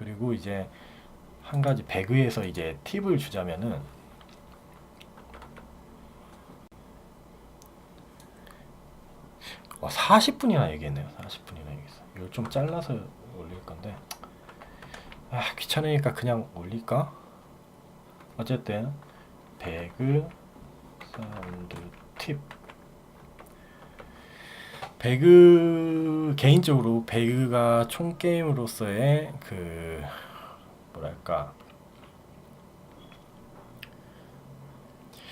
그리고 이제 한 가지 배그에서 이제 팁을 주자면은 와 40분이나 얘기했네요. 40분이나 얘기했어. 이걸 좀 잘라서 올릴 건데 아 귀찮으니까 그냥 올릴까? 어쨌든 배그 사운드 팁 배그 개인적으로 배그가 총 게임으로서의 그 뭐랄까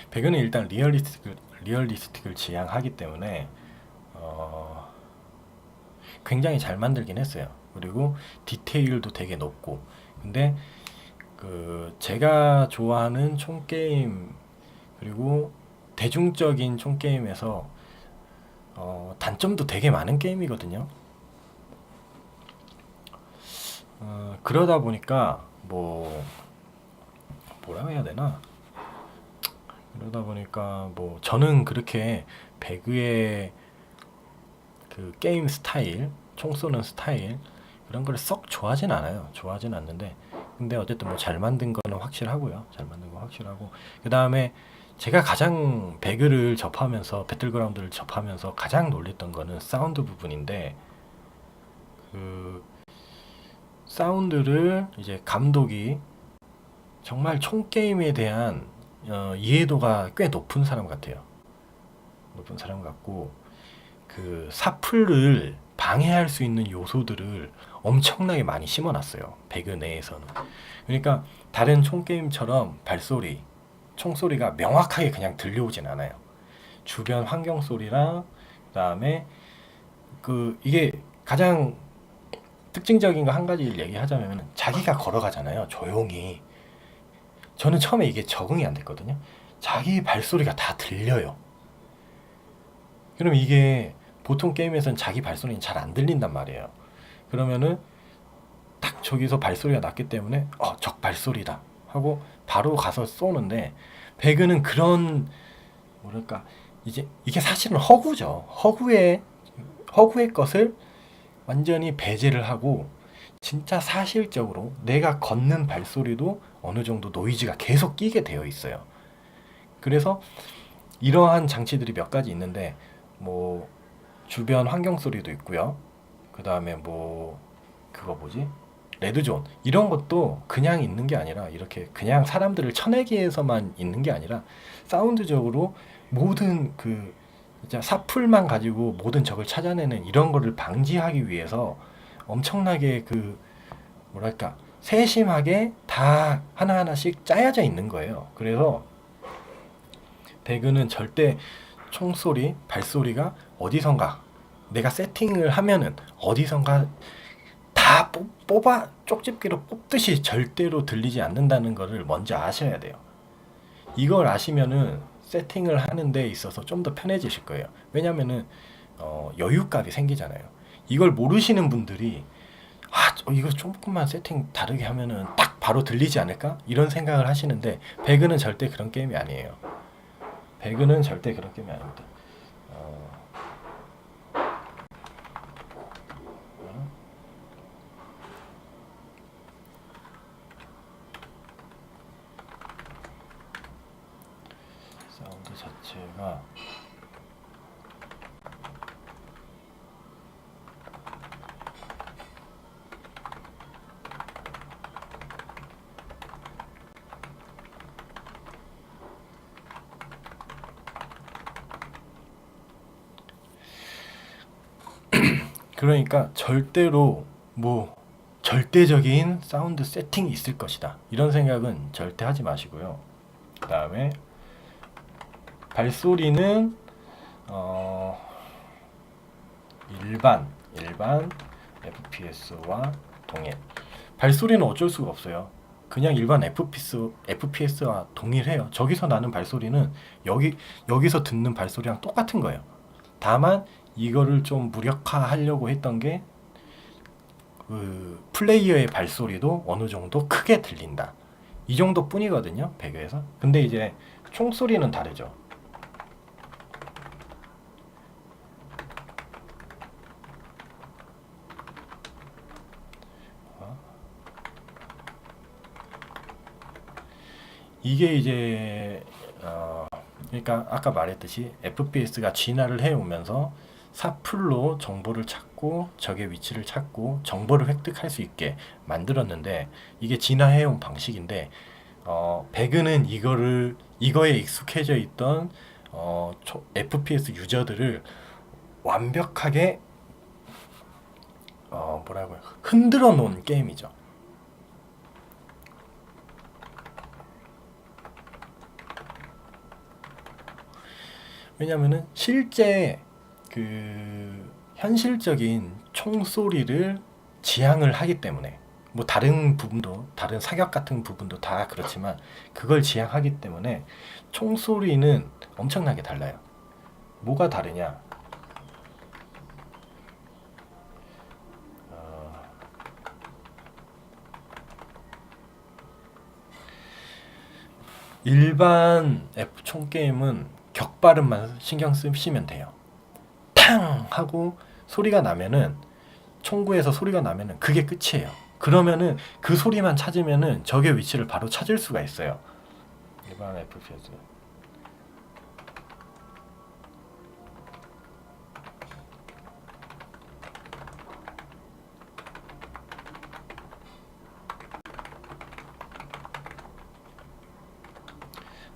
배그는 일단 리얼리스틱을 리얼리스틱을 지향하기 때문에 어, 굉장히 잘 만들긴 했어요. 그리고 디테일도 되게 높고 근데 그 제가 좋아하는 총 게임 그리고 대중적인 총 게임에서 어, 단점도 되게 많은 게임이거든요. 어, 그러다 보니까 뭐 뭐라 해야 되나? 그러다 보니까 뭐 저는 그렇게 배그의 그 게임 스타일, 총 쏘는 스타일 그런 걸 썩 좋아하진 않아요. 좋아하진 않는데 근데 어쨌든 뭐 잘 만든 거는 확실하고요. 잘 만든 거 확실하고 그 다음에 제가 가장 배그를 접하면서 배틀그라운드를 접하면서 가장 놀랬던 거는 사운드 부분인데 그 사운드를 이제 감독이 정말 총 게임에 대한 어, 이해도가 꽤 높은 사람 같아요. 높은 사람 같고 그 사플을 방해할 수 있는 요소들을 엄청나게 많이 심어놨어요. 배그 내에서는. 그러니까 다른 총 게임처럼 발소리, 총소리가 명확하게 그냥 들려오진 않아요. 주변 환경 소리랑 그다음에 그 이게 가장 특징적인 거 한 가지를 얘기하자면 자기가 걸어가잖아요. 조용히. 저는 처음에 이게 적응이 안 됐거든요. 자기 발소리가 다 들려요. 그럼 이게 보통 게임에서는 자기 발소리는 잘 안 들린단 말이에요. 그러면은 딱 저기서 발소리가 났기 때문에 어, 적 발소리다 하고 바로 가서 쏘는데 배그는 그런 뭐랄까 이제 이게 사실은 허구죠. 허구의 허구의 것을 완전히 배제를 하고 진짜 사실적으로 내가 걷는 발소리도 어느 정도 노이즈가 계속 끼게 되어 있어요. 그래서 이러한 장치들이 몇 가지 있는데 뭐 주변 환경 소리도 있고요. 그 다음에 뭐 그거 뭐지? 레드존 이런 것도 그냥 있는 게 아니라 이렇게 그냥 사람들을 쳐내기 위해서만 있는 게 아니라 사운드적으로 모든 그 진짜 사풀만 가지고 모든 적을 찾아내는 이런 거를 방지하기 위해서 엄청나게 그 뭐랄까 세심하게 다 하나하나씩 짜여져 있는 거예요. 그래서 배그는 절대 총소리, 발소리가 어디선가 내가 세팅을 하면은 어디선가 다 뽑, 뽑아 쪽집게로 뽑듯이 절대로 들리지 않는다는 거를 먼저 아셔야 돼요. 이걸 아시면은 세팅을 하는 데 있어서 좀 더 편해지실 거예요. 왜냐면은 어, 여유값이 생기잖아요. 이걸 모르시는 분들이 아, 저 이거 조금만 세팅 다르게 하면은 딱 바로 들리지 않을까? 이런 생각을 하시는데 배그는 절대 그런 게임이 아니에요. 배그는 절대 그런 게임이 아닙니다. 어, 사운드 자체가 그러니까 절대로 뭐 절대적인 사운드 세팅이 있을 것이다. 이런 생각은 절대 하지 마시고요. 그 다음에 발소리는 어 일반 일반 FPS와 동일. 발소리는 어쩔 수가 없어요. 그냥 일반 FPS FPS와 동일해요. 저기서 나는 발소리는 여기 여기서 듣는 발소리랑 똑같은 거예요. 다만 이거를 좀 무력화하려고 했던 게 그 플레이어의 발소리도 어느 정도 크게 들린다. 이 정도뿐이거든요. 배그에서. 근데 이제 총소리는 다르죠. 이게 이제 어, 그러니까 아까 말했듯이 FPS가 진화를 해오면서 사풀로 정보를 찾고 적의 위치를 찾고 정보를 획득할 수 있게 만들었는데 이게 진화해온 방식인데 어, 배그는 이거를 이거에 익숙해져 있던 어, 초- FPS 유저들을 완벽하게 어, 뭐라고 요 흔들어 놓은 게임이죠. 왜냐면은 실제 그 현실적인 총소리를 지향을 하기 때문에 뭐 다른 부분도 다른 사격 같은 부분도 다 그렇지만 그걸 지향하기 때문에 총소리는 엄청나게 달라요. 뭐가 다르냐? 어, 일반 F 총 게임은 격발음만 신경 쓰시면 돼요. 탕 하고 소리가 나면은 총구에서 소리가 나면은 그게 끝이에요. 그러면은 그 소리만 찾으면은 적의 위치를 바로 찾을 수가 있어요. 일반 FPS.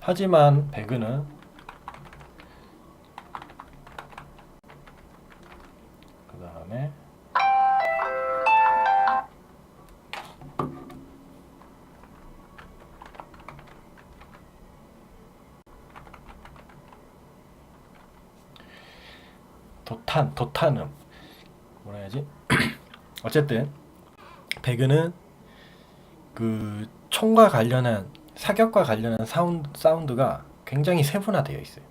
하지만 배그는 어쨌든 배그는 그 총과 관련한 사격과 관련한 사운드, 사운드가 굉장히 세분화되어 있어요.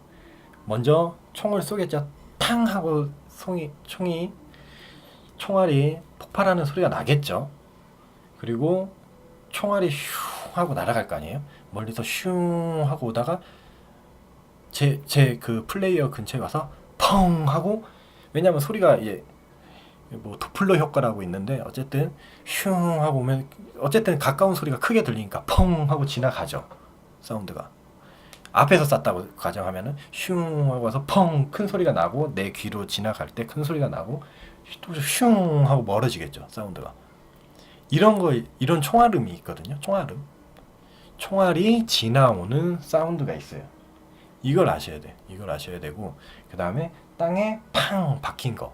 먼저 총을 쏘겠죠. 탕 하고 총이 총이 총알이 폭발하는 소리가 나겠죠. 그리고 총알이 슝 하고 날아갈 거 아니에요. 멀리서 슝 하고 오다가 제 제 그 플레이어 근처에 와서 펑 하고 왜냐면 소리가 이제 뭐 도플러 효과라고 있는데 어쨌든 슝 하고 오면 어쨌든 가까운 소리가 크게 들리니까 펑 하고 지나가죠 사운드가. 앞에서 쐈다고 가정하면은 슝 하고 와서 펑 큰 소리가 나고 내 귀로 지나갈 때 큰 소리가 나고 또 슝 하고 멀어지겠죠 사운드가. 이런 거 이런 총알음이 있거든요 총알음. 총알이 지나오는 사운드가 있어요. 이걸 아셔야 돼 이걸 아셔야 되고 그 다음에 땅에 팡 박힌 거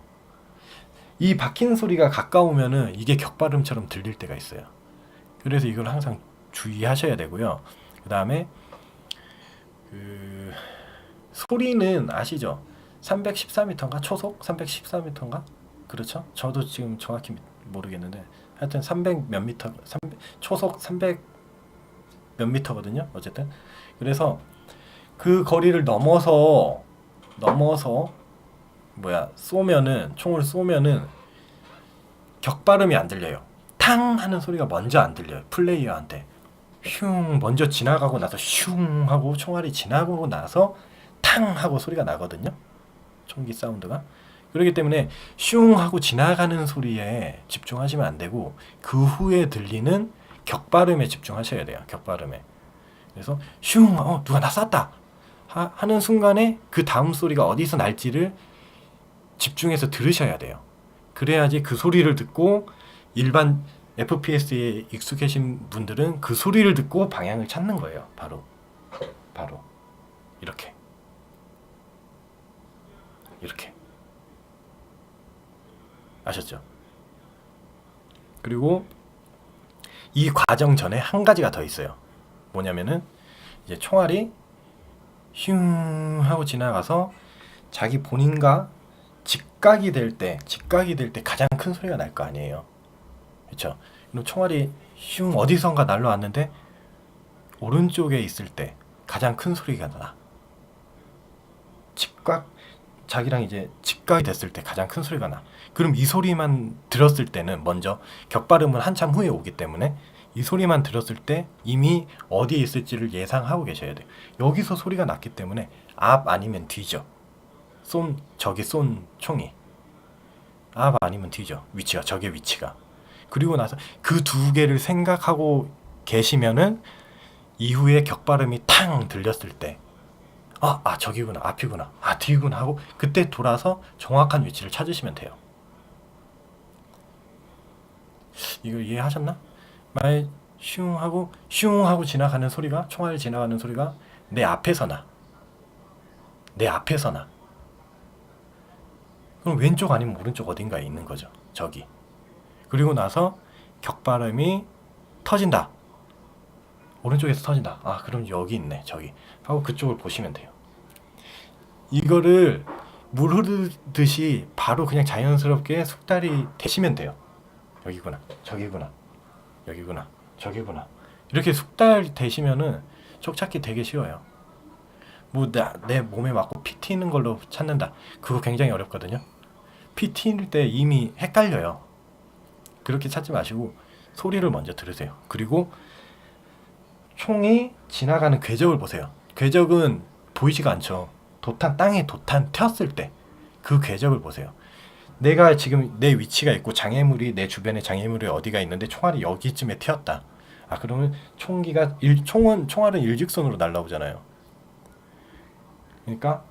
이 박힌 소리가 가까우면은 이게 격발음처럼 들릴 때가 있어요. 그래서 이걸 항상 주의하셔야 되고요. 그 다음에 그 소리는 아시죠? 314m인가 초속 314m인가 그렇죠? 저도 지금 정확히 모르겠는데 하여튼 300 몇 미터 300, 초속 300 몇 미터거든요. 어쨌든 그래서 그 거리를 넘어서 넘어서 뭐야 쏘면은 총을 쏘면은 격발음이 안 들려요. 탕 하는 소리가 먼저 안 들려요. 플레이어한테 슝 먼저 지나가고 나서 슝 하고 총알이 지나가고 나서 탕 하고 소리가 나거든요. 총기 사운드가 그렇기 때문에 슝 하고 지나가는 소리에 집중하시면 안 되고 그 후에 들리는 격발음에 집중하셔야 돼요. 격발음에 그래서 슝 어, 누가 나 쐈다 하, 하는 순간에 그 다음 소리가 어디서 날지를 집중해서 들으셔야 돼요. 그래야지 그 소리를 듣고 일반 FPS에 익숙해진 분들은 그 소리를 듣고 방향을 찾는 거예요. 바로 바로 이렇게 이렇게 아셨죠? 그리고 이 과정 전에 한 가지가 더 있어요. 뭐냐면은 이제 총알이 슝 하고 지나가서 자기 본인과 직각이 될 때, 직각이 될 때 가장 큰 소리가 날 거 아니에요. 그렇죠? 그럼 총알이 슝 어디선가 날라왔는데 오른쪽에 있을 때 가장 큰 소리가 나. 직각 자기랑 이제 직각이 됐을 때 가장 큰 소리가 나. 그럼 이 소리만 들었을 때는 먼저 격발음은 한참 후에 오기 때문에 이 소리만 들었을 때 이미 어디에 있을지를 예상하고 계셔야 돼요. 여기서 소리가 났기 때문에 앞 아니면 뒤죠. 쏜 적이 쏜 총이 앞 아니면 뒤죠. 위치가 적의 위치가. 그리고 나서 그 두 개를 생각하고 계시면은 이후에 격발음이 탕 들렸을 때 아, 아 저기구나 앞이구나 아 뒤구나 하고 그때 돌아서 정확한 위치를 찾으시면 돼요. 이거 이해하셨나? 만약 슝 하고 슝 하고 지나가는 소리가 총알 지나가는 소리가 내 앞에서 나. 내 앞에서 나. 그럼 왼쪽 아니면 오른쪽 어딘가에 있는 거죠. 저기. 그리고 나서 격발음이 터진다. 오른쪽에서 터진다. 아, 그럼 여기 있네. 저기. 하고 그쪽을 보시면 돼요. 이거를 물 흐르듯이 바로 그냥 자연스럽게 숙달이 되시면 돼요. 여기구나. 저기구나. 여기구나. 저기구나. 이렇게 숙달 되시면은 쪽 찾기 되게 쉬워요. 뭐내 몸에 맞고 피 튀는 걸로 찾는다. 그거 굉장히 어렵거든요. 피 튀는 때 이미 헷갈려요. 그렇게 찾지 마시고 소리를 먼저 들으세요. 그리고 총이 지나가는 궤적을 보세요. 궤적은 보이지가 않죠. 도탄 땅에 도탄 튀었을 때 그 궤적을 보세요. 내가 지금 내 위치가 있고 장애물이 내 주변에 장애물이 어디가 있는데 총알이 여기쯤에 튀었다. 아 그러면 총기가 일, 총은 총알은 일직선으로 날라오잖아요. 그러니까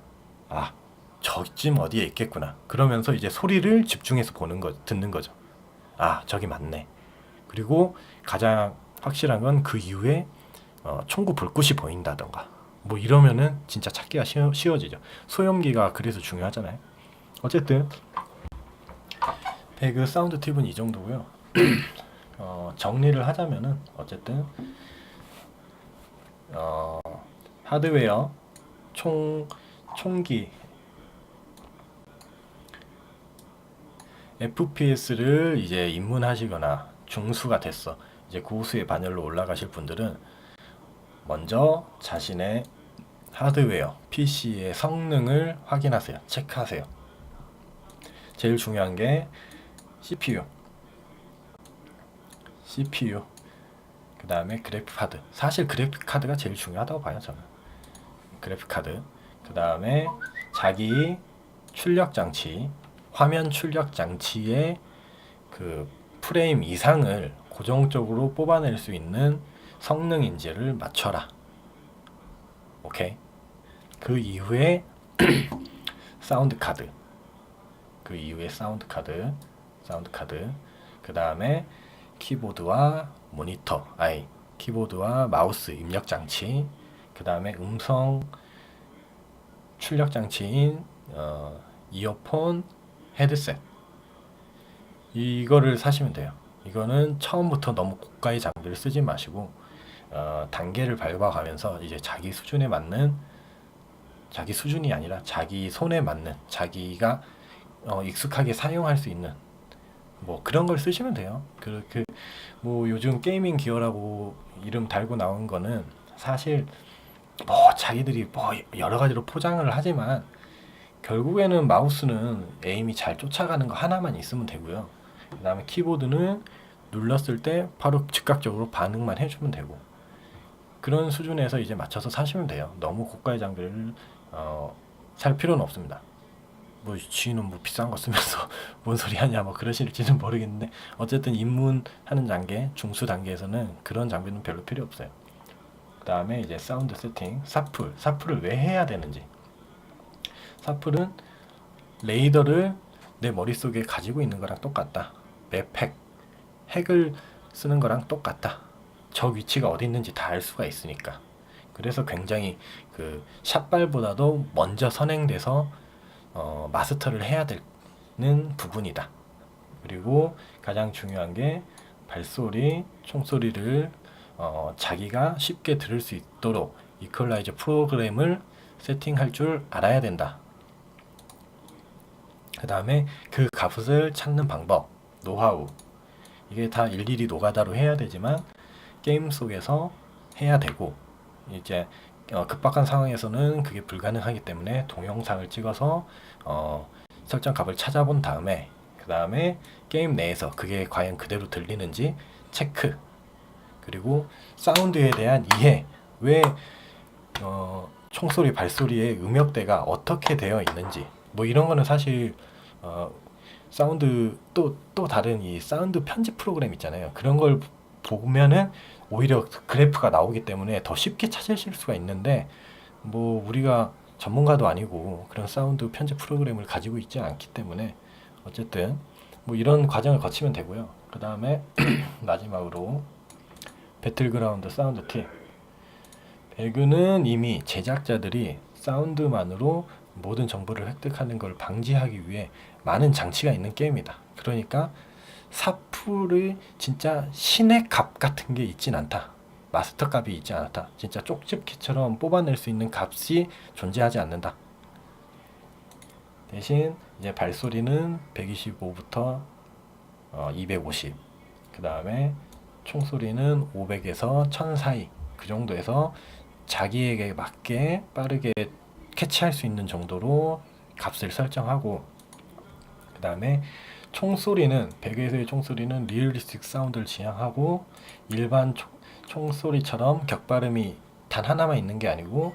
아 저쯤 어디에 있겠구나. 그러면서 이제 소리를 집중해서 보는 거 듣는 거죠. 아 저기 맞네. 그리고 가장 확실한 건 그 이후에 어, 총구 불꽃이 보인다던가 뭐 이러면은 진짜 찾기가 쉬워, 쉬워지죠. 소염기가 그래서 중요하잖아요. 어쨌든 배그 사운드 팁은 이 정도고요. 어, 정리를 하자면은 어쨌든 어, 하드웨어 총 총기. FPS를 이제 입문하시거나 중수가 됐어. 이제 고수의 반열로 올라가실 분들은 먼저 자신의 하드웨어 PC의 성능을 확인하세요. 체크하세요. 제일 중요한 게 CPU CPU 그 다음에 그래픽 카드. 사실 그래픽 카드가 제일 중요하다고 봐요 저는 그래픽 카드. 그 다음에 자기 출력 장치 화면 출력 장치의 그 프레임 이상을 고정적으로 뽑아낼 수 있는 성능인지를 맞춰라. 오케이? 그 이후에 사운드 카드. 그 이후에 사운드 카드 사운드 카드. 그 다음에 키보드와 모니터 아이 키보드와 마우스 입력 장치 그 다음에 음성 출력 장치인 어, 이어폰 헤드셋 이거를 사시면 돼요 이거는 처음부터 너무 고가의 장비를 쓰지 마시고 어, 단계를 밟아가면서 이제 자기 수준에 맞는 자기 수준이 아니라 자기 손에 맞는 자기가 어, 익숙하게 사용할 수 있는 뭐 그런 걸 쓰시면 돼요. 그렇게 뭐 요즘 게이밍 기어라고 이름 달고 나온 거는 사실 뭐 자기들이 뭐 여러 가지로 포장을 하지만 결국에는 마우스는 에임이 잘 쫓아가는 거 하나만 있으면 되고요. 그 다음에 키보드는 눌렀을 때 바로 즉각적으로 반응만 해주면 되고 그런 수준에서 이제 맞춰서 사시면 돼요. 너무 고가의 장비를 어, 살 필요는 없습니다. 뭐 지인은 뭐 비싼 거 쓰면서 뭔 소리 하냐 뭐 그러실지는 모르겠는데 어쨌든 입문하는 단계 중수 단계에서는 그런 장비는 별로 필요 없어요. 그 다음에 이제 사운드 세팅 사풀 사풀을 왜 해야 되는지 사풀은 레이더를 내 머릿속에 가지고 있는 거랑 똑같다. 맵핵 핵을 쓰는 거랑 똑같다. 저 위치가 어디 있는지 다 알 수가 있으니까. 그래서 굉장히 그 샷발보다도 먼저 선행돼서 어, 마스터를 해야 되는 부분이다. 그리고 가장 중요한 게 발소리, 총소리를 어, 자기가 쉽게 들을 수 있도록 이퀄라이저 프로그램을 세팅할 줄 알아야 된다. 그 다음에 그 값을 찾는 방법, 노하우. 이게 다 일일이 노가다로 해야 되지만 게임 속에서 해야 되고 이제 어, 급박한 상황에서는 그게 불가능하기 때문에 동영상을 찍어서 어, 설정 값을 찾아본 다음에 그 다음에 게임 내에서 그게 과연 그대로 들리는지 체크 그리고 사운드에 대한 이해 왜 어, 총소리 발소리의 음역대가 어떻게 되어 있는지 뭐 이런 거는 사실 어, 사운드 또 또 다른 이 사운드 편집 프로그램 있잖아요 그런 걸 보면은 오히려 그래프가 나오기 때문에 더 쉽게 찾으실 수가 있는데 뭐 우리가 전문가도 아니고 그런 사운드 편집 프로그램을 가지고 있지 않기 때문에 어쨌든 뭐 이런 과정을 거치면 되고요. 그 다음에 마지막으로 배틀그라운드 사운드 팁. 배그는 이미 제작자들이 사운드만으로 모든 정보를 획득하는 걸 방지하기 위해 많은 장치가 있는 게임이다. 그러니까 사풀의 진짜 신의 값 같은 게 있진 않다. 마스터 값이 있지 않다. 진짜 쪽집게처럼 뽑아낼 수 있는 값이 존재하지 않는다. 대신 이제 발소리는 125부터 어, 250. 그 다음에 총소리는 500에서 1000 사이. 그 정도에서 자기에게 맞게 빠르게 캐치할 수 있는 정도로 값을 설정하고 그 다음에 총소리는 배그에서의 총소리는 리얼리스틱 사운드를 지향하고 일반 총, 총소리처럼 격발음이 단 하나만 있는 게 아니고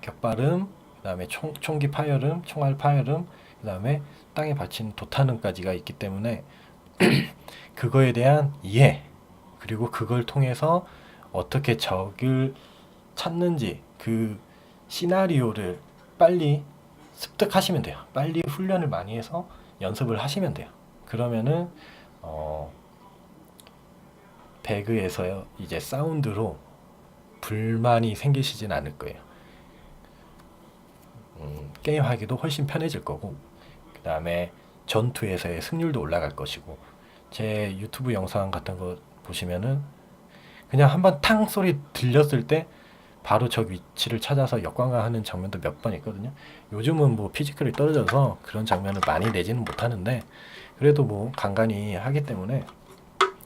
격발음 그 다음에 총, 총기 파열음 총알 파열음 그 다음에 땅에 받친 도탄음까지가 있기 때문에 그거에 대한 이해 그리고 그걸 통해서 어떻게 적을 찾는지 그 시나리오를 빨리 습득하시면 돼요. 빨리 훈련을 많이 해서 연습을 하시면 돼요. 그러면은 어 배그에서 이제 사운드로 불만이 생기시진 않을 거예요. 음, 게임 하기도 훨씬 편해질 거고 그 다음에 전투에서의 승률도 올라갈 것이고 제 유튜브 영상 같은 거 보시면은 그냥 한번 탕 소리 들렸을 때 바로 적 위치를 찾아서 역광강하는 장면도 몇 번 있거든요. 요즘은 뭐 피지컬이 떨어져서 그런 장면을 많이 내지는 못하는데 그래도 뭐 간간히 하기 때문에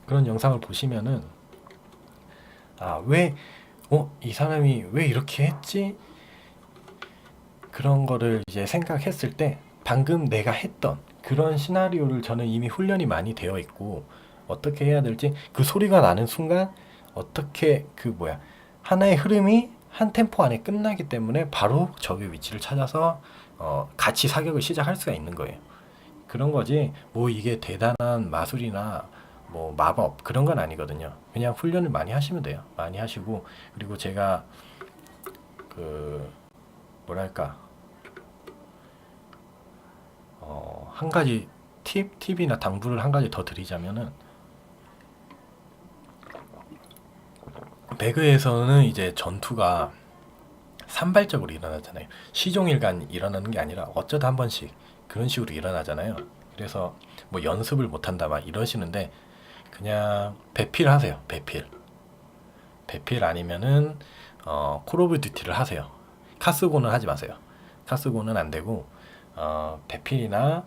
그런 영상을 보시면은 아왜 어, 이 사람이 왜 이렇게 했지? 그런 거를 이제 생각했을 때 방금 내가 했던 그런 시나리오를 저는 이미 훈련이 많이 되어 있고 어떻게 해야 될지 그 소리가 나는 순간 어떻게 그 뭐야 하나의 흐름이 한 템포 안에 끝나기 때문에 바로 적의 위치를 찾아서 어, 같이 사격을 시작할 수가 있는 거예요. 그런 거지 뭐 이게 대단한 마술이나 뭐 마법 그런 건 아니거든요. 그냥 훈련을 많이 하시면 돼요. 많이 하시고 그리고 제가 그 뭐랄까 어, 한 가지 팁 팁이나 당부를 한 가지 더 드리자면은 배그에서는 이제 전투가 산발적으로 일어나잖아요. 시종일관 일어나는 게 아니라 어쩌다 한 번씩 그런 식으로 일어나잖아요. 그래서 뭐 연습을 못 한다 막 이러시는데 그냥 배필 하세요. 배필. 배필 아니면은 어, 콜 오브 듀티를 하세요. 카스고는 하지 마세요. 카스고는 안 되고 어, 배필이나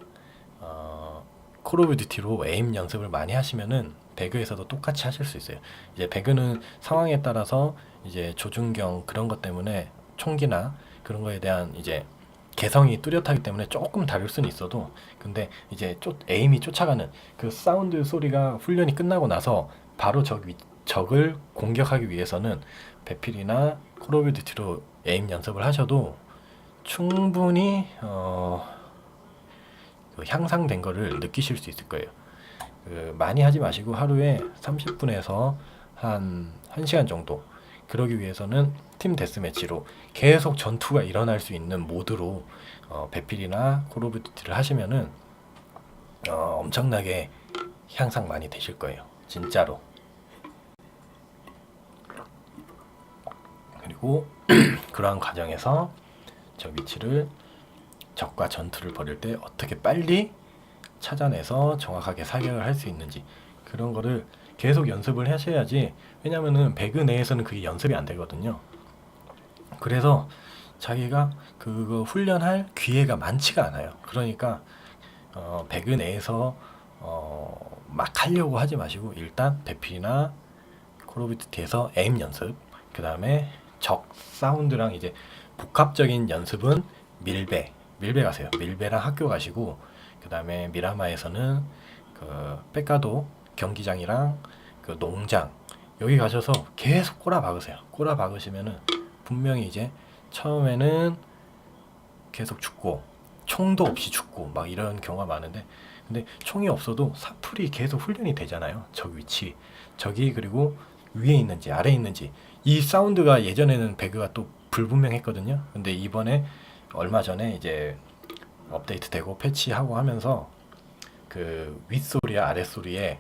어, 콜 오브 듀티로 에임 연습을 많이 하시면은 배그에서도 똑같이 하실 수 있어요. 이제 배그는 상황에 따라서 이제 조준경 그런 것 때문에 총기나 그런 거에 대한 이제 개성이 뚜렷하기 때문에 조금 다를 수는 있어도 근데 이제 쫓, 에임이 쫓아가는 그 사운드 소리가 훈련이 끝나고 나서 바로 적 위, 적을 공격하기 위해서는 배필이나 콜 오브 듀티로 에임 연습을 하셔도 충분히 어, 그 향상된 거를 느끼실 수 있을 거예요. 그 많이 하지 마시고 하루에 30분에서 한 1시간 정도 그러기 위해서는 팀 데스매치로 계속 전투가 일어날 수 있는 모드로 어, 배필이나 콜 오브 듀티를 하시면은 어, 엄청나게 향상 많이 되실 거예요. 진짜로. 그리고 그러한 과정에서 저 위치를 적과 전투를 벌일 때 어떻게 빨리 찾아내서 정확하게 사격을 할 수 있는지 그런 거를 계속 연습을 하셔야지 왜냐면은 배그 내에서는 그게 연습이 안 되거든요. 그래서 자기가 그거 훈련할 기회가 많지가 않아요. 그러니까 어, 배그 내에서 어, 막 하려고 하지 마시고 일단 배필이나 콜 오브 듀티에서 에임 연습 그 다음에 적 사운드랑 이제 복합적인 연습은 밀배 밀배 가세요. 밀배랑 학교 가시고 그 다음에 미라마에서는 그 백가도 경기장이랑 그 농장 여기 가셔서 계속 꼬라 박으세요. 꼬라 박으시면은 분명히 이제 처음에는 계속 죽고 총도 없이 죽고 막 이런 경우가 많은데 근데 총이 없어도 사풀이 계속 훈련이 되잖아요. 적 위치, 적이 그리고 위에 있는지 아래에 있는지 이 사운드가 예전에는 배그가 또 불분명했거든요. 근데 이번에 얼마 전에 이제 업데이트되고 패치하고 하면서 그 윗소리와 아랫소리에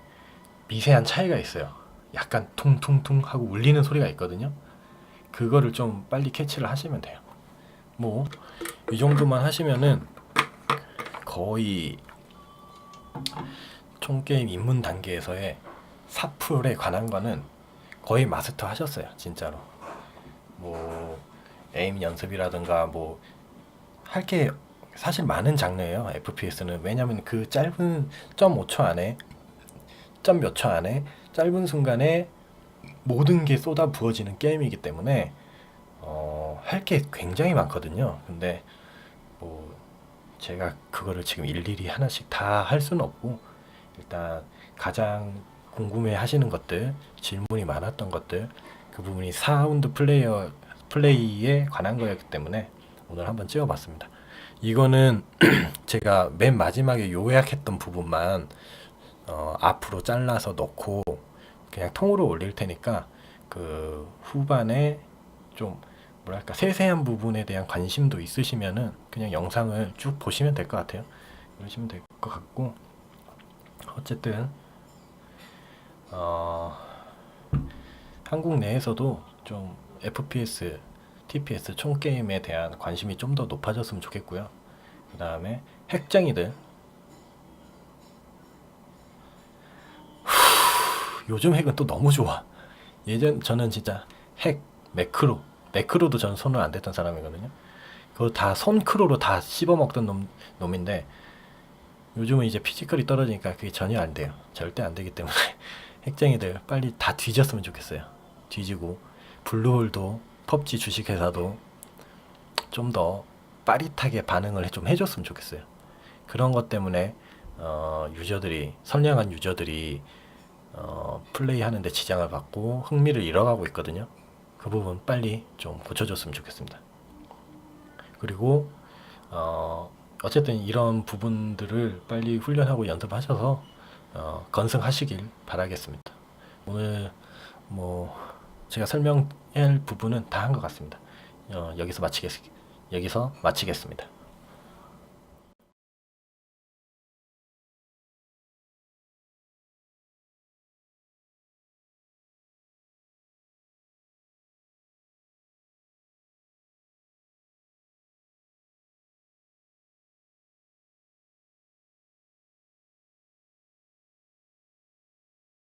미세한 차이가 있어요. 약간 퉁퉁퉁 하고 울리는 소리가 있거든요. 그거를 좀 빨리 캐치를 하시면 돼요. 뭐 이 정도만 하시면은 거의 총 게임 입문 단계에서의 사풀에 관한 거는 거의 마스터 하셨어요, 진짜로. 뭐 에임 연습이라든가 뭐 할 게 사실 많은 장르예요. FPS는 왜냐면 그 짧은 0.5초 안에 점 몇 초 안에 짧은 순간에 모든 게 쏟아 부어지는 게임이기 때문에 어, 할 게 굉장히 많거든요. 근데 뭐 제가 그거를 지금 일일이 하나씩 다 할 수는 없고 일단 가장 궁금해 하시는 것들 질문이 많았던 것들 그 부분이 사운드 플레이어 플레이에 관한 거였기 때문에 오늘 한번 찍어봤습니다. 이거는 제가 맨 마지막에 요약했던 부분만 어, 앞으로 잘라서 넣고 그냥 통으로 올릴 테니까 그 후반에 좀 뭐랄까 세세한 부분에 대한 관심도 있으시면은 그냥 영상을 쭉 보시면 될 것 같아요. 그러시면 될 것 같고 어쨌든 어, 한국 내에서도 좀 FPS, TPS 총 게임에 대한 관심이 좀 더 높아졌으면 좋겠고요. 그 다음에 핵쟁이들 요즘 핵은 또 너무 좋아. 예전 저는 진짜 핵, 매크로, 매크로도 저는 손을 안 댔던 사람이거든요. 그거 다 손크로로 다 씹어먹던 놈, 놈인데 요즘은 이제 피지컬이 떨어지니까 그게 전혀 안 돼요. 절대 안 되기 때문에 핵쟁이들 빨리 다 뒤졌으면 좋겠어요. 뒤지고 블루홀도 펍지 주식회사도 좀 더 빠릿하게 반응을 좀 해줬으면 좋겠어요. 그런 것 때문에 어, 유저들이 선량한 유저들이 어, 플레이하는데 지장을 받고 흥미를 잃어가고 있거든요. 그 부분 빨리 좀 고쳐줬으면 좋겠습니다. 그리고 어, 어쨌든 이런 부분들을 빨리 훈련하고 연습하셔서 어, 건승하시길 바라겠습니다. 오늘 뭐 제가 설명할 부분은 다 한 것 같습니다. 어, 여기서 마치겠 여기서 마치겠습니다.